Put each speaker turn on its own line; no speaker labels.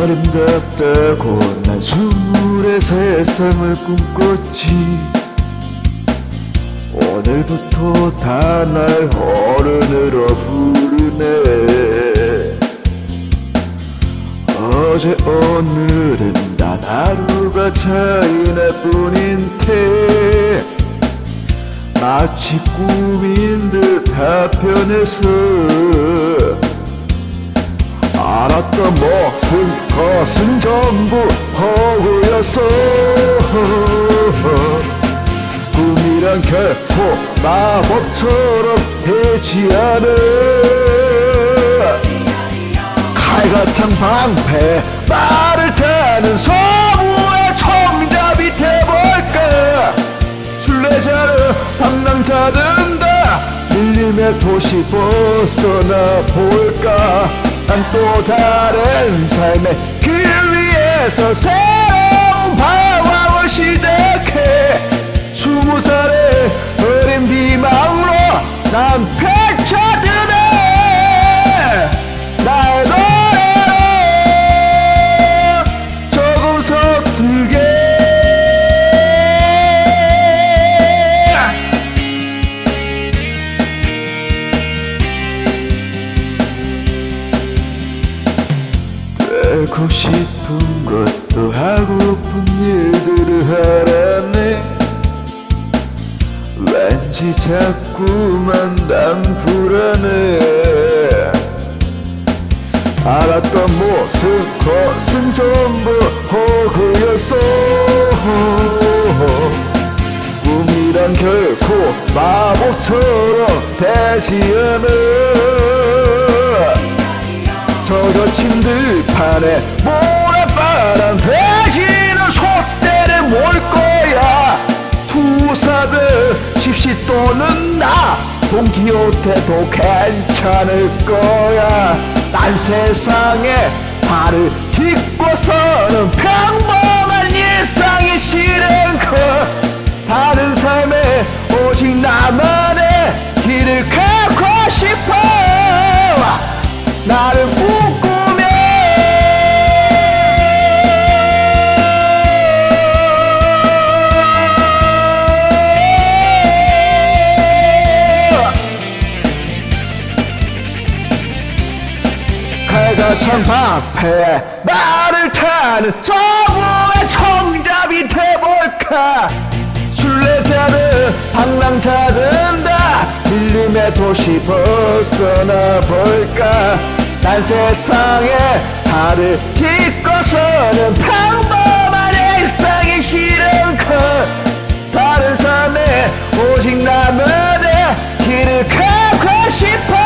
아름답다고 난 스물의 세상을 꿈꿨지. 오늘부터 다 날 어른으로 부르네. 어제 오늘은 단 하루가 차이날 뿐인데 마치 꿈인 듯 하편해서 알았던 모든 것은 전부 허구였어. 꿈이란 결코 마법처럼 되지 않아. 칼같은 방패 말을 타는 서부의 총잡이 돼볼까? 순례자는 방랑자든 다. 밀림의 도시 벗어나 볼까 난 또 다른 삶의 길 위에서 새로운 방황을 시작해. 스무 살의 어린 비망으로 난 펼쳐드 되고 싶은 것도 하고픈 일들을 하라네. 왠지 자꾸만 난 불안해. 알았던 모든 것은 전부 허구였어. 꿈이란 결코 마법처럼 되지 않아 젖어친 들판에 모래바람 대신은 소떼를 몰 거야. 투사들 집시 또는 나. 동기호테도 괜찮을 거야. 난 세상에 발을 딛고 서는 평범한 일상이 싫은 거 다른 삶에 오직 나만의 길을 가 천방패 말을 타는 정우의 총잡이 돼볼까 순례자를 방랑자든 다 밀림의 도시 벗어나볼까 난 세상에 발을 딛고서는 평범한 일상이 싫은걸 다른 삶에 오직 나만의 길을 가고 싶어